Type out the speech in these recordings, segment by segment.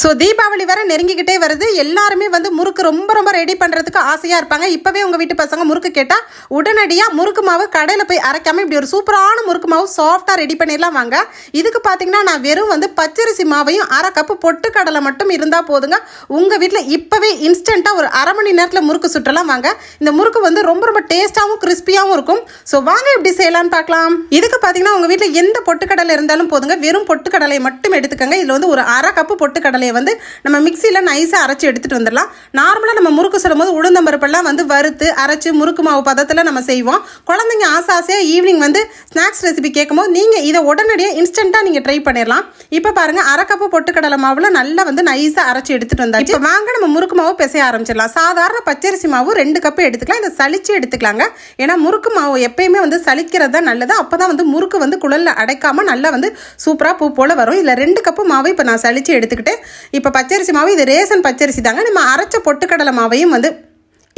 So Deepavali வர நெருங்கிக்கிட்டே வருது. எல்லாருமே வந்து முறுக்கு ரொம்ப ரொம்ப ரெடி பண்ணுறதுக்கு ஆசையாக இருப்பாங்க. இப்போவே உங்கள் வீட்டு பசங்க முறுக்கு கேட்டால் உடனடியாக முறுக்கு மாவு கடையில் போய் அரைக்காம இப்படி ஒரு சூப்பரான முறுக்கு மாவு சாஃப்டாக ரெடி பண்ணிடலாம் வாங்க. இதுக்கு பார்த்தீங்கன்னா நான் வெறும் வந்து பச்சரிசி மாவையும் அரை கப்பு பொட்டுக்கடலை மட்டும் இருந்தால் போதுங்க. உங்கள் வீட்டில் இப்போவே இன்ஸ்டண்ட்டாக ஒரு அரை மணி நேரத்தில் முறுக்கு சுட்டலாம் வாங்க. இந்த முறுக்கு வந்து ரொம்ப ரொம்ப டேஸ்ட்டாகவும் கிறிஸ்பியாகவும் இருக்கும். ஸோ வாங்க எப்படி செய்யலாம்னு பார்க்கலாம் இதுக்கு பார்த்தீங்கன்னா உங்கள் வீட்டில் எந்த பொட்டுக்கடலை இருந்தாலும் போதுங்க. வெறும் பொட்டுக்கடலை மட்டும் எடுத்துக்கோங்க. இதில் வந்து ஒரு அரை கப்பு பொட்டுக்கடலை பொட்டுக்கடலையை வந்து நம்ம மிக்சியில் நைஸாக அரைச்சி எடுத்துகிட்டு வந்துடலாம். நார்மலாக நம்ம முறுக்கு சுடும்போது உளுந்தம்பருப்பெல்லாம் வந்து வறுத்து அரைச்சி முறுக்கு மாவு பதத்தில் நம்ம செய்வோம். குழந்தைங்க ஆசை ஆசையாக ஈவினிங் வந்து ஸ்நாக்ஸ் ரெசிபி கேட்கும்போது நீங்கள் இதை உடனடியாக இன்ஸ்டண்ட்டாக நீங்கள் ட்ரை பண்ணிடலாம். இப்போ பாருங்கள் அரை கப்பு பொட்டுக்கடலை மாவில் நல்லா வந்து நைஸாக அரைச்சி எடுத்துகிட்டு வந்தாச்சு. வாங்க நம்ம முறுக்கு மாவு பிசைய ஆரம்பிச்சிடலாம். சாதாரண பச்சரிசி மாவு ரெண்டு கப்பு எடுத்துக்கலாம். இதை சலிச்சு எடுத்துக்கலாங்க. ஏன்னா முறுக்கு மாவு எப்பயுமே வந்து சலிக்கிறது தான் நல்லது. அப்போ தான் வந்து முறுக்கு வந்து குழலில் அடைக்காம நல்லா வந்து சூப்பராக பூ போல் வரும். இதில் ரெண்டு கப்பு மாவு இப்போ நான் சலிச்சு எடுத்துக்கிட்டு இப்போ பச்சரிசி மாவு இது ரேசன் பச்சரிசி தாங்க. நம்ம அரைச்ச பொட்டுக்கடலை மாவையும் வந்து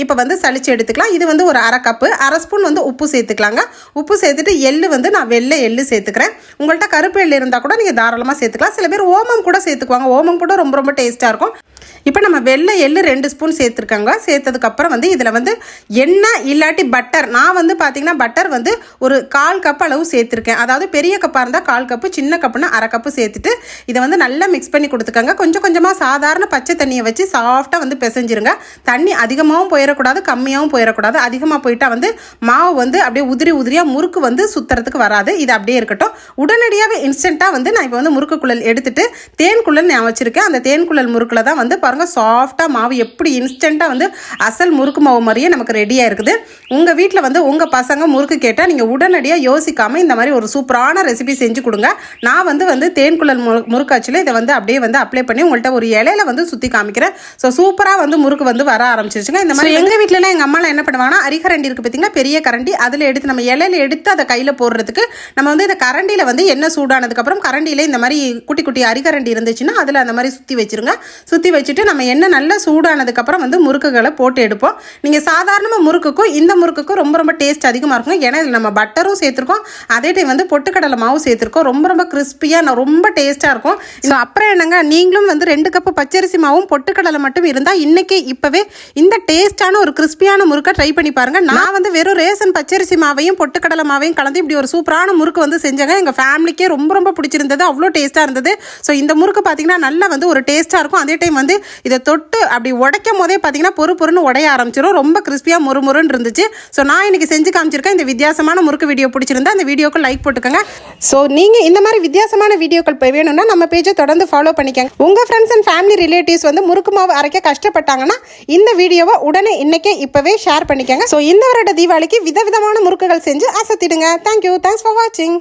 இப்போ வந்து சளிச்சு எடுத்துக்கலாம். இது வந்து ஒரு அரை கப்பு. அரை ஸ்பூன் வந்து உப்பு சேர்த்துக்கலாங்க. உப்பு சேர்த்துட்டு எள்ளு வந்து நான் வெள்ளை எள்ளு சேர்த்துக்கிறேன். உங்கள்கிட்ட கருப்பு எள்ளு இருந்தால் கூட நீங்கள் தாராளமாக சேர்த்துக்கலாம். சில பேர் ஓமம் கூட சேர்த்துக்குவாங்க. ஓமம் கூட ரொம்ப ரொம்ப டேஸ்ட்டாக இருக்கும். இப்போ நம்ம வெள்ளை எள்ளு ரெண்டு ஸ்பூன் சேர்த்துருக்காங்க. சேர்த்ததுக்கப்புறம் வந்து இதில் வந்து எண்ணெய் இல்லாட்டி பட்டர் நான் வந்து பார்த்தீங்கன்னா பட்டர் வந்து ஒரு கால் கப் அளவு சேர்த்துருக்கேன். அதாவது பெரிய கப்பாக இருந்தால் கால் கப்பு சின்ன கப்புனா அரை கப்பு சேர்த்துட்டு இதை வந்து நல்லா மிக்ஸ் பண்ணி கொடுத்துக்கோங்க. கொஞ்சம் கொஞ்சமாக சாதாரண பச்சை தண்ணியை வச்சு சாஃப்டாக வந்து பிசைஞ்சிருங்க. தண்ணி அதிகமாகவும் போயிடக்கூடாது கம்மியாகவும் போயிடக்கூடாது அதிகமாக போயிட்டால் வந்து மாவு வந்து அப்படியே உதிரி உதிரியாக முறுக்கு வந்து சுற்றுறதுக்கு வராது. இது அப்படியே இருக்கட்டும். உடனடியாகவே இன்ஸ்டண்ட்டாக வந்து நான் இப்போ வந்து முறுக்கு குழல் எடுத்துட்டு தேன் குழல் நான் வச்சுருக்கேன். அந்த தேன் குழல் முறுக்கில் தான் வந்து பாருங்கள் சாஃப்டாக மாவு எப்படி இன்ஸ்டண்ட்டாக வந்து அசல் முறுக்கு மாவு மாதிரியே நமக்கு ரெடியாக இருக்குது. உங்கள் வீட்டில் வந்து உங்கள் பசங்க முறுக்கு கேட்டால் நீங்கள் உடனடியாக யோசிக்காமல் இந்த மாதிரி ஒரு சூப்பரான ரெசிபி செஞ்சு கொடுங்க. நான் வந்து வந்து தேன் குழல் மு முறுக்காச்சில் இதை வந்து அப்படியே வந்து அப்ளை பண்ணி உங்கள்கிட்ட ஒரு இலையில வந்து சுற்றி காமிக்கிறேன். ஸோ சூப்பராக வந்து முறுக்கு வந்து வர ஆரம்பிச்சிருச்சுங்க. இந்த மாதிரி எங்கள் வீட்டிலலாம் எங்கள் அம்மாலாம் என்ன பண்ணுவாங்கன்னா அரிகரண்டி இருக்குது பார்த்தீங்கன்னா பெரிய கரண்டி அதில் எடுத்து நம்ம இலையில எடுத்து அதை கையில் போடுறதுக்கு நம்ம வந்து இந்த கரண்டியில் வந்து எண்ணெய் சூடானதுக்கப்புறம் கரண்டியில் இந்த மாதிரி குட்டி குட்டி அரிகரண்டி இருந்துச்சுன்னா அதில் அந்த மாதிரி சுற்றி வச்சிருங்க. சுற்றி வச்சுட்டு நம்ம எண்ணெய் நல்லா சூடானதுக்கப்புறம் வந்து முறுக்குகளை போட்டு எடுப்போம். நீங்கள் சாதாரணமாக முறுக்குக்கும் இந்த முறுக்குக்கும் ரொம்ப ரொம்ப டேஸ்ட் அதிகமாக இருக்கும் ஏன்னா இதில் நம்ம பட்டரும் சேர்த்துருக்கோம். அதே டைம் வந்து பொட்டுக்கடலை மாவு சேர்த்துருக்கோம். ரொம்ப ரொம்ப கிறிஸ்பியாக ரொம்ப டேஸ்ட்டாக இருக்கும். ஸோ அப்புறம் என்னங்க? நீங்களும் வந்து ரெண்டு கப்பு பச்சரிசி மாவும் பொட்டுக்கடலை மட்டும் இருந்தால் இன்றைக்கி இப்போவே இந்த டேஸ்ட்டான ஒரு கிறிஸ்பியான முறுக்கை ட்ரை பண்ணி பாருங்கள் நான் வந்து வெறும் ரேசன் பச்சரிசி மாவையும் பொட்டுக்கடலை மாவையும் கலந்து இப்படி ஒரு சூப்பரான முறுக்கு வந்து செஞ்சேங்க. எங்கள் ஃபேமிலிக்கே ரொம்ப ரொம்ப பிடிச்சிருந்தது. அவ்வளோ டேஸ்ட்டாக இருந்தது. ஸோ இந்த முறுக்கு பார்த்தீங்கன்னா நல்லா வந்து ஒரு டேஸ்ட்டாக இருக்கும். அதே டைம் வந்து இதை தொட்டு அப்படி உடைக்கும் போதே பார்த்தீங்கன்னா பொறு பொறுன்னு உடைய ஆரம்பிச்சிடும் ரொம்ப கிறிஸ்பியாக முறுமுறுன்னு இருந்துச்சு. ஸோ நான் இன்றைக்கி செஞ்சு காமிச்சிருக்கேன். இந்த வித்தியாசமான முறுக்கு வீடியோ பிடிச்சிருந்தா அந்த வீடியோக்கு லைக் போட்டுக்கோங்க. ஸோ நீங்கள் இந்த மாதிரி வித்தியாசமான வீடியோக்கள் போய் வேணும்னா நம்ம பேஜை தொடர்ந்து ஃபாலோ பண்ணிக்கோங்க. உங்கள் ஃப்ரெண்ட்ஸ் அண்ட் ஃபேமிலி ரிலேட்டிவ்ஸ் வந்து முறுக்கு மாவு அரைக்க கஷ்டப்பட்டாங்கன்னா இந்த வீடியோவை உடனே இன்றைக்கே இப்போவே ஷேர் பண்ணிக்கோங்க. ஸோ இந்த வருட தீபாவளிக்கு விதவிதமான முறுக்குகள் செஞ்சு அசத்திடுங்க. தேங்க்யூ தேங்க்ஸ் ஃபார் வாட்சிங்